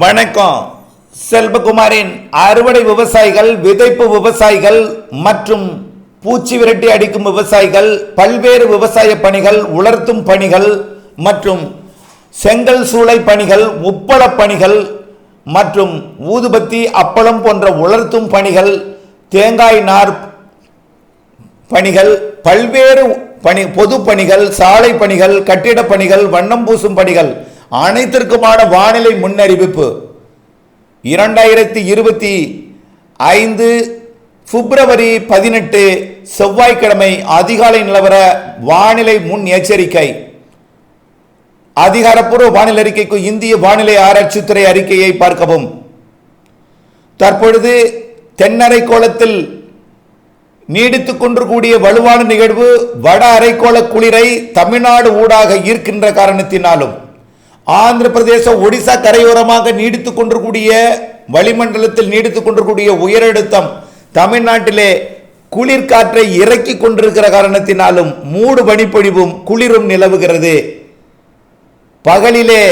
வணக்கம். செல்வகுமாரின் அறுவடை விவசாயிகள் விதைப்பு விவசாயிகள் மற்றும் பூச்சி விரட்டி அடிக்கும் விவசாயிகள் பல்வேறு விவசாய பணிகள் உலர்த்தும் பணிகள் மற்றும் செங்கல் சூளை பணிகள் உப்பள பணிகள் மற்றும் ஊதுபத்தி அப்பளம் போன்ற உலர்த்தும் பணிகள் தேங்காய் நார் பணிகள் பல்வேறு பணி பொது பணிகள் சாலை பணிகள் கட்டிட பணிகள் வண்ணம் பூசும் பணிகள் அனைத்திற்குமான வானிலை முன்னறிவிப்பு. இரண்டாயிரத்தி இருபத்தி ஐந்து பிப்ரவரி பதினெட்டு செவ்வாய்க்கிழமை அதிகாலை நிலவர வானிலை முன் எச்சரிக்கை. அதிகாரப்பூர்வ வானிலை அறிக்கைக்கு இந்திய வானிலை ஆராய்ச்சித்துறை அறிக்கையை பார்க்கவும். தற்பொழுது தென்னரை கோலத்தில் நீடித்துக் கொண்டிருக்கூடிய வலுவான நிகழ்வு வட அரைக்கோள குளிரை தமிழ்நாடு ஊடாக ஈர்க்கின்ற காரணத்தினாலும். ஆந்திர பிரதேசம் ஒடிசா கரையோரமாக நீடித்துக் கொண்டிருக்கூடிய வளிமண்டலத்தில் நீடித்துக் கொண்டிருக்கூடிய உயரழுத்தம் தமிழ்நாட்டிலே குளிர்காற்றை இறக்கி கொண்டிருக்கிற காரணத்தினாலும் மூடு பனிப்பொழிவும் குளிரும் நிலவுகிறது. பகலிலே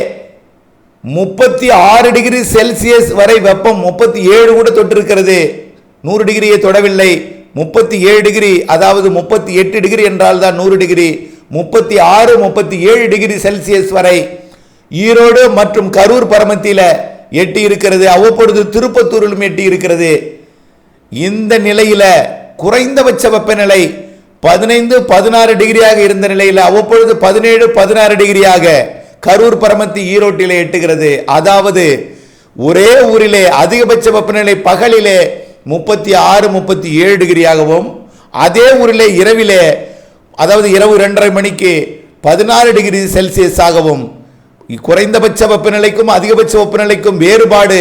முப்பத்தி ஆறு டிகிரி செல்சியஸ் வரை வெப்பம் முப்பத்தி ஏழு கூட தொட்டிருக்கிறது. நூறு டிகிரியை தொடவில்லை. முப்பத்தி ஏழு டிகிரி அதாவது முப்பத்தி எட்டு டிகிரி என்றால் தான் நூறு டிகிரி. முப்பத்தி ஆறு முப்பத்தி ஏழு டிகிரி செல்சியஸ் வரை ஈரோடு மற்றும் கரூர் பரமத்தில எட்டி இருக்கிறது அவ்வப்பொழுது திருப்பத்தூரிலும் எட்டி இருக்கிறது. இந்த நிலையில குறைந்தபட்ச வெப்பநிலை பதினைந்து பதினாறு டிகிரியாக இருந்த நிலையில் அவ்வப்பொழுது பதினேழு பதினாறு டிகிரியாக கரூர் பரமத்தி ஈரோட்டிலே எட்டுகிறது. அதாவது ஒரே ஊரிலே அதிகபட்ச வெப்பநிலை பகலிலே முப்பத்தி ஆறு முப்பத்தி ஏழு டிகிரியாகவும் அதே ஊரிலே இரவிலே அதாவது இரவு இரண்டரை மணிக்கு பதினாறு டிகிரி செல்சியஸ் ஆகவும் குறைந்தபட்ச வெப்பநிலைக்கும் அதிகபட்ச வெப்பநிலைக்கும் வேறுபாடு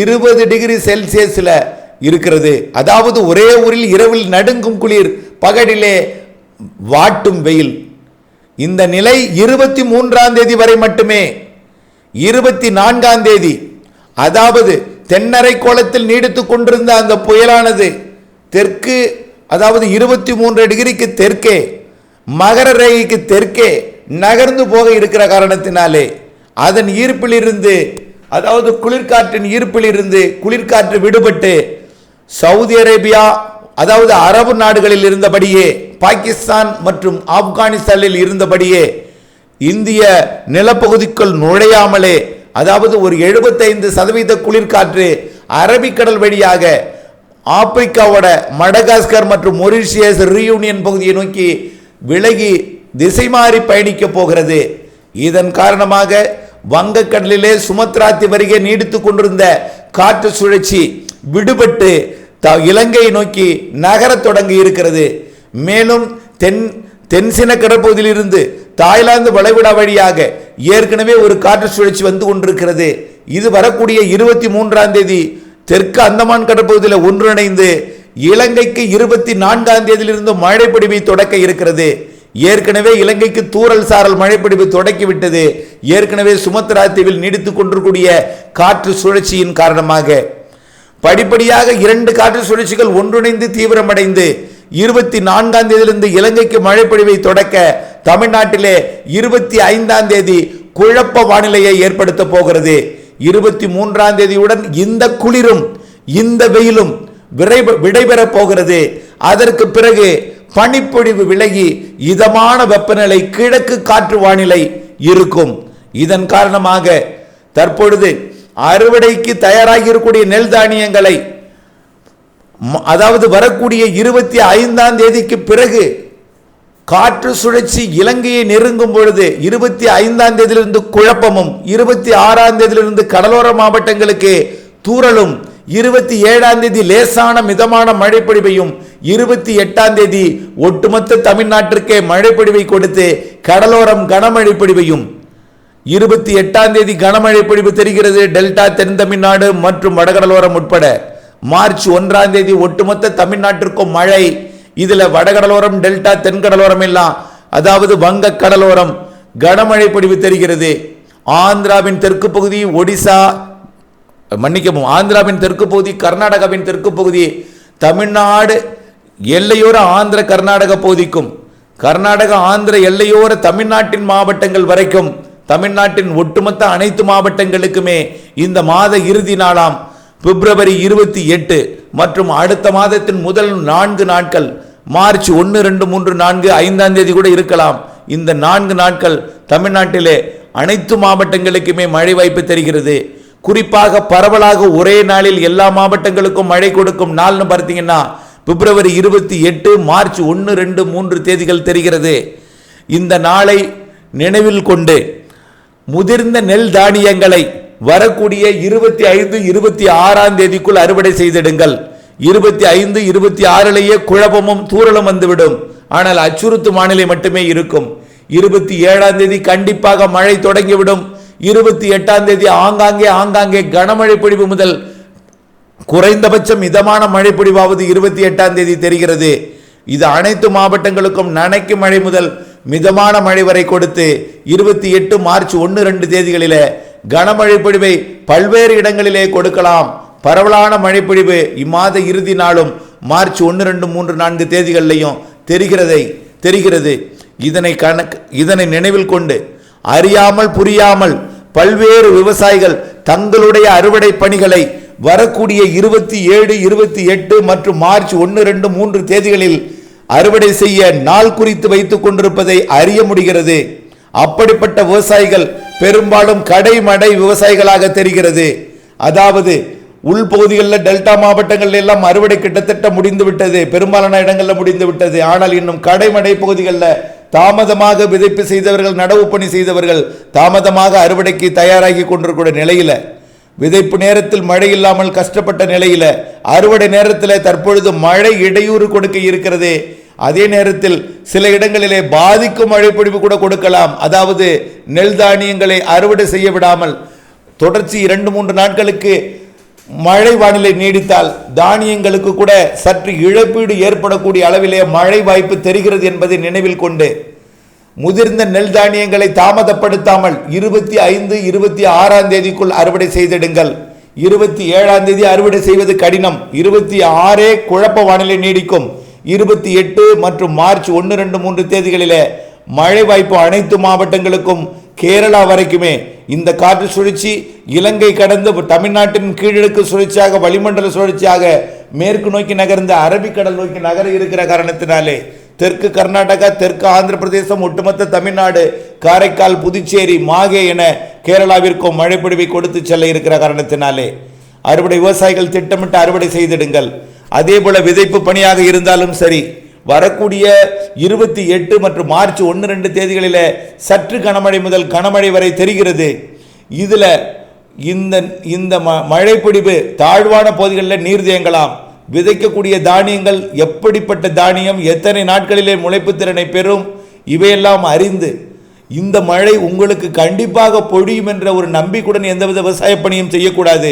இருபது டிகிரி செல்சியஸில் இருக்கிறது. அதாவது ஒரே ஊரில் இரவில் நடுங்கும் குளிர் பகலிலே வாட்டும் வெயில். இந்த நிலை இருபத்தி மூன்றாம் தேதி வரை மட்டுமே. இருபத்தி நான்காம் தேதி. அதாவது தென்னரை கோலத்தில் நீடித்து கொண்டிருந்த அந்த புயலானது தெற்கு அதாவது இருபத்தி மூன்று டிகிரிக்கு தெற்கே மகர ரேகைக்கு தெற்கே நகர்ந்து போக இருக்கிற காரணத்தினாலே. அதன் ஈர்ப்பிலிருந்து அதாவது குளிர்காற்றின் ஈர்ப்பிலிருந்து குளிர்காற்று விடுபட்டு சவுதி அரேபியா அதாவது அரபு நாடுகளில் இருந்தபடியே பாகிஸ்தான் மற்றும் ஆப்கானிஸ்தானில் இருந்தபடியே இந்திய நிலப்பகுதிக்குள் நுழையாமலே அதாவது ஒரு எழுபத்தைந்து சதவீத குளிர்காற்று அரபிக்கடல் வழியாக ஆப்பிரிக்காவோட மடகாஸ்கர் மற்றும் மொரிஷியஸ் ரீயூனியன் பகுதியை நோக்கி விலகி திசை மாறி பயணிக்க போகிறது. இதன் காரணமாக வங்கக்கடலிலே சுமத்ராத்தி வருகை நீடித்துக் கொண்டிருந்த காற்று சுழற்சி விடுபட்டு த- இலங்கையை நோக்கி நகரத் தொடங்கி இருக்கிறது. மேலும் தென் தென்சின கடற்பகுதியிலிருந்து தாய்லாந்து வளைகுடா வழியாக ஏற்கனவே ஒரு காற்று சுழற்சி வந்து கொண்டிருக்கிறது. இது வரக்கூடிய இருபத்தி மூன்றாம் தேதி தெற்கு அந்தமான் கடற்பகுதியில் ஒன்றிணைந்து இலங்கைக்கு இருபத்தி நான்காம் தேதியிலிருந்து மழைப்பிடிவை தொடக்க இருக்கிறது. ஏற்கனவே இலங்கைக்கு தூறல் சாரல் மழைப்பிடிப்பு தொடக்கிவிட்டது. ஏற்கனவே சுமத்ரா தீவில் நீடித்துக் கொண்டிருக்கூடிய காற்று சுழற்சியின் காரணமாக. படிப்படியாக இரண்டு காற்று சுழற்சிகள் ஒன்றிணைந்து தீவிரமடைந்து இருபத்தி நான்காம் தேதியிலிருந்து இலங்கைக்கு மழைப்பொழிவை தொடக்க தமிழ்நாட்டிலே இருபத்தி ஐந்தாம் தேதி குழப்ப வானிலையை ஏற்படுத்த போகிறது. இருபத்தி மூன்றாம் தேதியுடன் இந்த குளிரும் இந்த வெயிலும் விரை விடைபெறப் போகிறது. அதற்கு பிறகு பனிப்பொழிவு விலகி இதமான வெப்பநிலை கிழக்கு காற்று வானிலை இருக்கும். இதன் காரணமாக தற்பொழுது அறுவடைக்கு தயாராகி இருக்கக்கூடிய நெல் தானியங்களை ம- அதாவது வரக்கூடிய இருபத்தி ஐந்தாம் தேதிக்கு பிறகு காற்று சுழற்சி இலங்கையை நெருங்கும் பொழுது இருபத்தி ஐந்தாம் தேதியிலிருந்து குழப்பமும் இருபத்தி ஆறாம் தேதியிலிருந்து கடலோர மாவட்டங்களுக்கு தூறலும் இருபத்தி ஏழாம் தேதி லேசான மிதமான மழைப்பொழிவையும் இருபத்தி எட்டாம் தேதி ஒட்டுமொத்த தமிழ்நாட்டிற்கே மழைப்பொழிவை கொடுத்து கடலோரம் கனமழை பொழிவையும் இருபத்தி எட்டாம் தேதி கனமழை பொழிவு தெரிகிறது டெல்டா தென் தமிழ்நாடு மற்றும் வடகடலோரம் உட்பட. மார்ச் ஒன்றாம் தேதி ஒட்டுமொத்த தமிழ்நாட்டிற்கும் மழை. இதில் வடகடலோரம் டெல்டா தென்கடலோரம் எல்லாம் அதாவது வங்க கடலோரம் கனமழை பொழிவு தெரிகிறது. ஆந்திராவின் தெற்கு பகுதி ஒடிசா மன்னிக்கவும் ஆந்திராவின் தெற்கு பகுதி கர்நாடகாவின் தெற்கு பகுதி தமிழ்நாடு எல்லையோர ஆந்திர கர்நாடக பகுதிக்கும் கர்நாடக ஆந்திர எல்லையோர தமிழ்நாட்டின் மாவட்டங்கள் வரைக்கும் தமிழ்நாட்டின் ஒட்டுமொத்த அனைத்து மாவட்டங்களுக்குமே இந்த மாத இறுதி நாளாம் பிப்ரவரி இருபத்தி எட்டு மற்றும் அடுத்த மாதத்தின் முதல் நான்கு நாட்கள் மார்ச் ஒன்று ரெண்டு மூன்று நான்கு ஐந்தாம் தேதி கூட இருக்கலாம். இந்த நான்கு நாட்கள் தமிழ்நாட்டிலே அனைத்து மாவட்டங்களுக்குமே மழை வாய்ப்பு தெரிகிறது. குறிப்பாக பரவலாக ஒரே நாளில் எல்லா மாவட்டங்களுக்கும் மழை கொடுக்கும் நாள்னு பார்த்தீங்கன்னா பிப்ரவரி இருபத்தி எட்டு மார்ச் ஒன்று ரெண்டு மூன்று தேதிகள் தெரிகிறது. இந்த நாளை நினைவில் கொண்டு முதிர்ந்த நெல் தானியங்களை வரக்கூடிய இருபத்தி ஐந்து இருபத்தி ஆறாம் தேதிக்குள் அறுவடை செய்திடுங்கள். இருபத்தி ஐந்து இருபத்தி ஆறிலேயே குழப்பமும் தூரலும் வந்துவிடும். ஆனால் அச்சுறுத்தும் வானிலை மட்டுமே இருக்கும். இருபத்தி ஏழாம் தேதி கண்டிப்பாக மழை தொடங்கிவிடும். இருபத்தி எட்டாம் தேதி ஆங்காங்கே ஆங்காங்கே கனமழை பொழிவு முதல் குறைந்தபட்சம் மிதமான மழை பொழிவாவது இருபத்தி எட்டாம் தேதி தெரிகிறது. இது அனைத்து மாவட்டங்களுக்கும் நனைக்கும் மழை முதல் மிதமான மழை வரை கொடுத்து இருபத்தி எட்டு மார்ச் ஒன்று ரெண்டு தேதிகளில் கனமழை பொழிவை பல்வேறு இடங்களிலே கொடுக்கலாம். பரவலான மழைப்பொழிவு இம்மாத இறுதி நாளும் மார்ச் ஒன்று ரெண்டு மூன்று நான்கு தேதிகளிலையும் தெரிகிறதை தெரிகிறது. இதனை கணக்கு இதனை நினைவில் கொண்டு அறியாமல் புரியாமல் பல்வேறு விவசாயிகள் தங்களுடைய அறுவடை பணிகளை வரக்கூடிய இருபத்தி ஏழு இருபத்தி எட்டு மற்றும் மார்ச் ஒன்று ரெண்டு மூன்று தேதிகளில் அறுவடை செய்ய நாள் குறித்து வைத்துக் கொண்டிருப்பதை அறிய முடிகிறது. அப்படிப்பட்ட விவசாயிகள் பெரும்பாலும் கடைமடை விவசாயிகளாக தெரிகிறது. அதாவது உள்பகுதிகளில் டெல்டா மாவட்டங்கள் எல்லாம் அறுவடை கிட்டத்தட்ட முடிந்து விட்டது பெரும்பாலான இடங்களில் முடிந்து விட்டது ஆனால் இன்னும் கடைமடை பகுதிகளில் தாமதமாக விதைப்பு செய்தவர்கள் நடவு பணி செய்தவர்கள் தாமதமாக அறுவடைக்கு தயாராகி கொண்டிருக்கிற நிலையில் விதைப்பு நேரத்தில் மழை இல்லாமல் கஷ்டப்பட்ட நிலையில் அறுவடை நேரத்தில் தற்பொழுது மழை இடையூறு கொடுக்க இருக்கிறது அதே நேரத்தில் சில இடங்களிலே பாதிக்கும் மழை பொழிவு கூட கொடுக்கலாம். அதாவது நெல் தானியங்களை அறுவடை செய்ய விடாமல் தொடர்ச்சி இரண்டு மூன்று நாட்களுக்கு மழை வானிலை நீடித்தால் தானியங்களுக்கு கூட சற்று இழப்பீடு ஏற்படக்கூடிய அளவிலே மழை வாய்ப்பு தெரிகிறது என்பதை நினைவில் கொண்டு முதிர்ந்த நெல் தானியங்களை தாமதப்படுத்தாமல் இருபத்தி ஐந்து இருபத்தி ஆறாம் தேதிக்குள் அறுவடை செய்திடுங்கள். இருபத்தி ஏழாம் தேதி அறுவடை செய்வது கடினம். இருபத்தி ஆறே குழப்ப வானிலை நீடிக்கும். இருபத்தி எட்டு மற்றும் மார்ச் ஒன்று ரெண்டு மூன்று தேதிகளிலே மழை வாய்ப்பு அனைத்து மாவட்டங்களுக்கும் கேரளா வரைக்குமே இந்த காற்று சுழற்சி இலங்கை கடந்து தமிழ்நாட்டின் கீழடுக்கு சுழற்சியாக வளிமண்டல சுழற்சியாக மேற்கு நோக்கி நகர்ந்த அரபிக்கடல் நோக்கி நகர இருக்கிற காரணத்தினாலே தெற்கு கர்நாடகா தெற்கு ஆந்திர பிரதேசம் ஒட்டுமொத்த தமிழ்நாடு காரைக்கால் புதுச்சேரி மாகே என கேரளாவிற்கும் மழைப்பொழிவை கொடுத்து செல்ல இருக்கிற காரணத்தினாலே அறுவடை விவசாயிகள் திட்டமிட்டு அறுவடை செய்திடுங்கள். அதே போல விதைப்பு பணியாக இருந்தாலும் சரி வரக்கூடிய இருபத்தி எட்டு மற்றும் மார்ச் ஒன்று ரெண்டு தேதிகளில் சற்று கனமழை முதல் கனமழை வரை தெரிகிறது. இதில் இந்த இந்த ம மழைப்பிடிவு தாழ்வான பகுதிகளில் நீர் தேங்கலாம். விதைக்கக்கூடிய தானியங்கள் எப்படிப்பட்ட தானியம் எத்தனை நாட்களிலே முளைப்பு திறனை பெறும் இவையெல்லாம் அறிந்து இந்த மழை உங்களுக்கு கண்டிப்பாக பொழியும் என்ற ஒரு நம்பிக்கையுடன் எந்தவித விவசாய பணியும் செய்யக்கூடாது.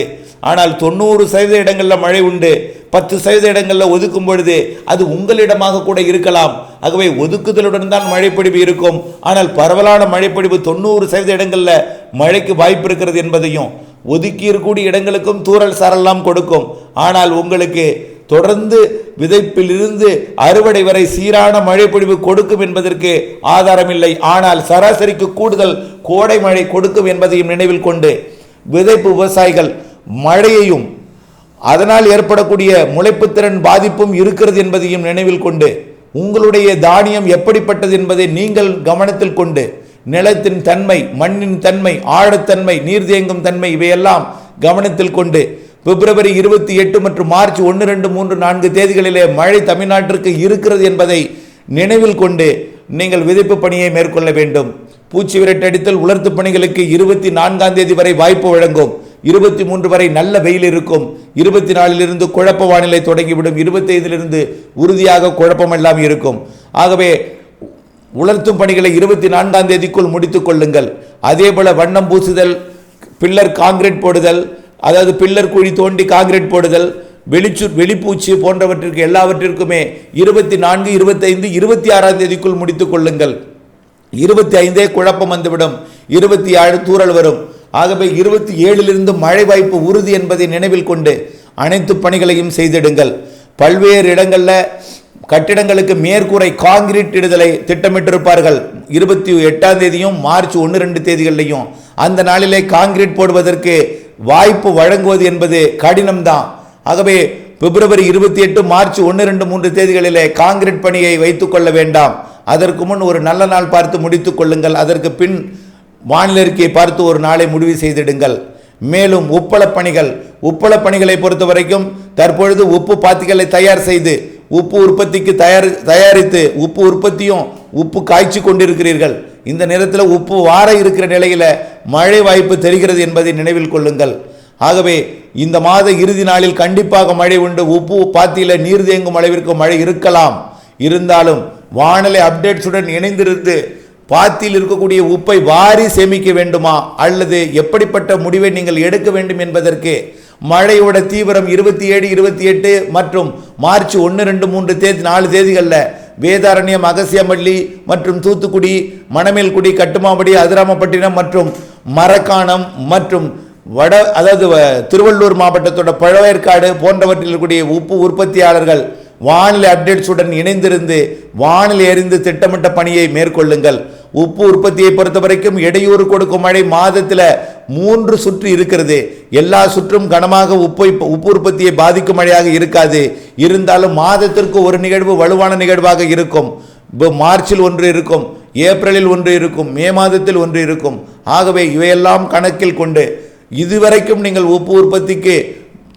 ஆனால் தொண்ணூறு சதவீத இடங்களில் மழை உண்டு. பத்து சதவீத இடங்களில் ஒதுக்கும் பொழுது அது உங்களிடமாக கூட இருக்கலாம். ஆகவே ஒதுக்குதலுடன் தான் மழைப்பொழிவு இருக்கும். ஆனால் பரவலான மழைப்பொழிவு தொண்ணூறு சதவீத இடங்களில் மழைக்கு வாய்ப்பு இருக்கிறது என்பதையும் ஒதுக்கி இருக்கக்கூடிய இடங்களுக்கும் தூறல் சாரெல்லாம் கொடுக்கும். ஆனால் உங்களுக்கு தொடர்ந்து விதைப்பிலிருந்து அறுவடை வரை சீரான மழைப்பொழிவு கொடுக்கும் என்பதற்கு ஆதாரமில்லை ஆனால் சராசரிக்கு கூடுதல் கோடை மழை கொடுக்கும் என்பதையும் நினைவில் கொண்டு விதைப்பு விவசாயிகள் மழையையும் அதனால் ஏற்படக்கூடிய முளைப்புத்திறன் பாதிப்பும் இருக்கிறது என்பதையும் நினைவில் கொண்டு உங்களுடைய தானியம் எப்படிப்பட்டது என்பதை நீங்கள் கவனத்தில் கொண்டு நிலத்தின் தன்மை மண்ணின் தன்மை ஆழத்தன்மை நீர் தேங்கும் தன்மை இவையெல்லாம் கவனத்தில் கொண்டு பிப்ரவரி இருபத்தி எட்டு மற்றும் மார்ச் ஒன்று ரெண்டு மூன்று நான்கு தேதிகளிலே மழை தமிழ்நாட்டிற்கு இருக்கிறது என்பதை நினைவில் கொண்டு நீங்கள் விதைப்பு பணியை மேற்கொள்ள வேண்டும். பூச்சி விரட்டடித்தல் உலர்த்து பணிகளுக்கு இருபத்தி நான்காம் தேதி வரை வாய்ப்பு வழங்கும். இருபத்தி மூன்று வரை நல்ல வெயில் இருக்கும். இருபத்தி நாலிலிருந்து குழப்ப வானிலை தொடங்கிவிடும். இருபத்தைந்திலிருந்து உறுதியாக குழப்பம் எல்லாம் இருக்கும். ஆகவே உலர்த்தும் பணிகளை இருபத்தி நான்காம் தேதிக்குள் முடித்துக் கொள்ளுங்கள். அதே போல வண்ணம் பூசுதல் பில்லர் காங்கிரீட் போடுதல் அதாவது பில்லர் குழி தோண்டி காங்கிரீட் போடுதல் வெளிச்சு வெளிப்பூச்சி போன்றவற்றிற்கு எல்லாவற்றிற்குமே இருபத்தி நான்கு இருபத்தைந்து இருபத்தி ஆறாம் தேதிக்குள் முடித்துக் கொள்ளுங்கள். இருபத்தி ஐந்தே குழப்பம் வந்துவிடும். இருபத்தி ஏழு தூறல் வரும். ஆகவே இருபத்தி ஏழிலிருந்து மழை வாய்ப்பு உறுதி என்பதை நினைவில் கொண்டு அனைத்து பணிகளையும் செய்திடுங்கள். பல்வேறு இடங்களில் கட்டிடங்களுக்கு மேற்கூரை காங்கிரீட் இடுதலை திட்டமிட்டிருப்பார்கள். இருபத்தி எட்டாம் தேதியும் மார்ச் ஒன்று ரெண்டு தேதிகள்லையும். அந்த நாளிலே காங்கிரீட் போடுவதற்கு வாய்ப்பு வழங்குவது என்பது கடினம்தான். ஆகவே பிப்ரவரி இருபத்தி எட்டு மார்ச் ஒன்று ரெண்டு மூன்று தேதிகளிலே காங்கிரீட் பணியை வைத்துக்கொள்ள வேண்டாம். அதற்கு முன் ஒரு நல்ல நாள் பார்த்து முடித்துக் கொள்ளுங்கள். அதற்கு பின் வானிலை பார்த்து ஒரு நாளை முடிவு செய்திடுங்கள். மேலும் உப்பளப் பணிகள் உப்பளப் பணிகளை பொறுத்த வரைக்கும் தற்பொழுது உப்பு பாத்திகளை தயார் செய்து உப்பு உற்பத்திக்கு தயார் தயாரித்து உப்பு உற்பத்தியும் உப்பு காய்ச்சி கொண்டிருக்கிறீர்கள். இந்த நேரத்தில் உப்பு வார இருக்கிற நிலையில் மழை வாய்ப்பு தெரிகிறது என்பதை நினைவில் கொள்ளுங்கள். ஆகவே இந்த மாத இறுதி நாளில் கண்டிப்பாக மழை உண்டு. உப்பு பாத்தியில் நீர் தேங்கும் அளவிற்கு மழை இருக்கலாம். இருந்தாலும் வானிலை அப்டேட்ஸுடன் இணைந்திருந்து பாத்தியில் இருக்கக்கூடிய உப்பை வாரி சேமிக்க வேண்டுமா? அல்லது எப்படிப்பட்ட முடிவை நீங்கள் எடுக்க வேண்டும் என்பதற்கு மழையோட தீவிரம் இருபத்தி ஏழு இருபத்தி எட்டு மற்றும் மார்ச் ஒன்று ரெண்டு மூன்று தேதி நாலு தேதிகளில் வேதாரண்யம் அகசியமல்லி மற்றும் தூத்துக்குடி மணமேல்குடி கட்டுமாபடி அதிராமப்பட்டினம் மற்றும் மரக்காணம் மற்றும் வட அதாவது வ- திருவள்ளூர் மாவட்டத்தோட பழவேற்காடு போன்றவற்றில் இருக்கக்கூடிய உப்பு உற்பத்தியாளர்கள் வானிலை அப்டேட்ஸுடன் இணைந்திருந்து வானிலை எறிந்து திட்டமிட்ட பணியை மேற்கொள்ளுங்கள். உப்பு உற்பத்தியை பொறுத்த வரைக்கும் இடையூறு கொடுக்கும் மழை மாதத்தில் மூன்று சுற்று இருக்கிறது. எல்லா சுற்றும் கனமாக உப்பை உப்பு உற்பத்தியை பாதிக்கும் மழையாக இருக்காது. இருந்தாலும் மாதத்திற்கு ஒரு நிகழ்வு வலுவான நிகழ்வாக இருக்கும். இப்போ மார்ச்சில் ஒன்று இருக்கும் ஏப்ரலில் ஒன்று இருக்கும் மே மாதத்தில் ஒன்று இருக்கும். ஆகவே இவையெல்லாம் கணக்கில் கொண்டு இதுவரைக்கும் நீங்கள் உப்பு உற்பத்திக்கு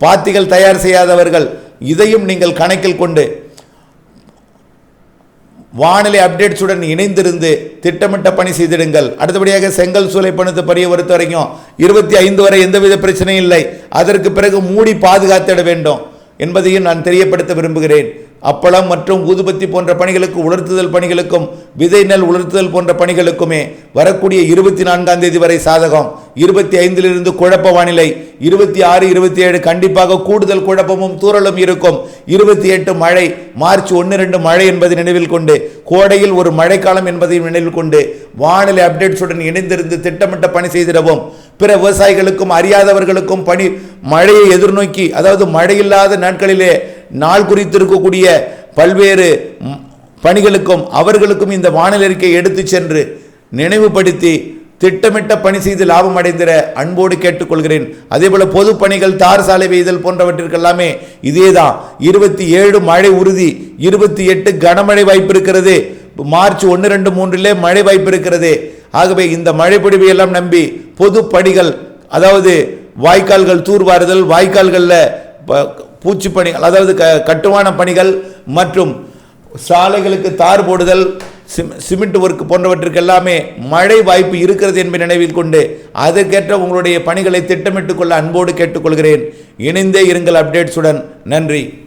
பாத்திகள் தயார் செய்யாதவர்கள் இதையும் நீங்கள் கணக்கில் கொண்டு வானிலை அப்டேட்ஸுடன் இணைந்திருந்து திட்டமிட்ட பணி செய்திடுங்கள். அடுத்தபடியாக செங்கல் சூளை பணத்தை பரிய பொறுத்த வரைக்கும் இருபத்தி ஐந்து வரை எந்தவித பிரச்சனையும் இல்லை. அதற்கு பிறகு மூடி பாதுகாத்திட வேண்டும் என்பதையும் நான் தெரியப்படுத்த விரும்புகிறேன். அப்பளம் மற்றும் ஊதுபத்தி போன்ற பணிகளுக்கு உலர்த்துதல் பணிகளுக்கும் விதை நெல் உலர்த்துதல் போன்ற பணிகளுக்குமே வரக்கூடிய இருபத்தி நான்காம் தேதி வரை சாதகம். இருபத்தி ஐந்திலிருந்து குழப்ப வானிலை. இருபத்தி ஆறு இருபத்தி ஏழு கண்டிப்பாக கூடுதல் குழப்பமும் தூறலும் இருக்கும். இருபத்தி எட்டு மழை. மார்ச் ஒன்று ரெண்டு மழை என்பதை நினைவில் கொண்டு கோடையில் ஒரு மழைக்காலம் என்பதையும் நினைவில் கொண்டு வானிலை அப்டேட்ஸுடன் இணைந்திருந்து திட்டமிட்ட பணி செய்திடவும். பிற விவசாயிகளுக்கும் அறியாதவர்களுக்கும் பணி மழையை எதிர்நோக்கி அதாவது மழையில்லாத நாட்களிலே நாள் குறித்து இருக்கக்கூடிய பல்வேறு பணிகளுக்கும் அவர்களுக்கும் இந்த வானிலை அறிக்கை எடுத்துச் சென்று நினைவுபடுத்தி திட்டமிட்ட பணி செய்து லாபம் அடைந்திட அன்போடு கேட்டுக்கொள்கிறேன். அதே போல் பொது பணிகள் தார் சாலை பெய்தல் போன்றவற்றிற்கெல்லாமே இதேதான். இருபத்தி ஏழு மழை உறுதி இருபத்தி எட்டு கனமழை வாய்ப்பு இருக்கிறது. மார்ச் ஒன்று ரெண்டு மூன்றிலே மழை வாய்ப்பு இருக்கிறது. ஆகவே இந்த மழை பொழிவை எல்லாம் நம்பி பொது பணிகள் அதாவது வாய்க்கால்கள் தூர்வாறுதல் வாய்க்கால்களில் ப- பூச்சி பணிகள் அதாவது க கட்டுமான பணிகள் மற்றும் சாலைகளுக்கு தார் போடுதல் சிம் சிமெண்ட் ஒர்க் போன்றவற்றுக்கு எல்லாமே மழை வாய்ப்பு இருக்கிறது என்பதை நினைவில் கொண்டு அதற்கேற்ற உங்களுடைய பணிகளை திட்டமிட்டுக் கொள்ள அன்போடு கேட்டுக்கொள்கிறேன். இணைந்தே இருங்கள் அப்டேட்ஸுடன். நன்றி.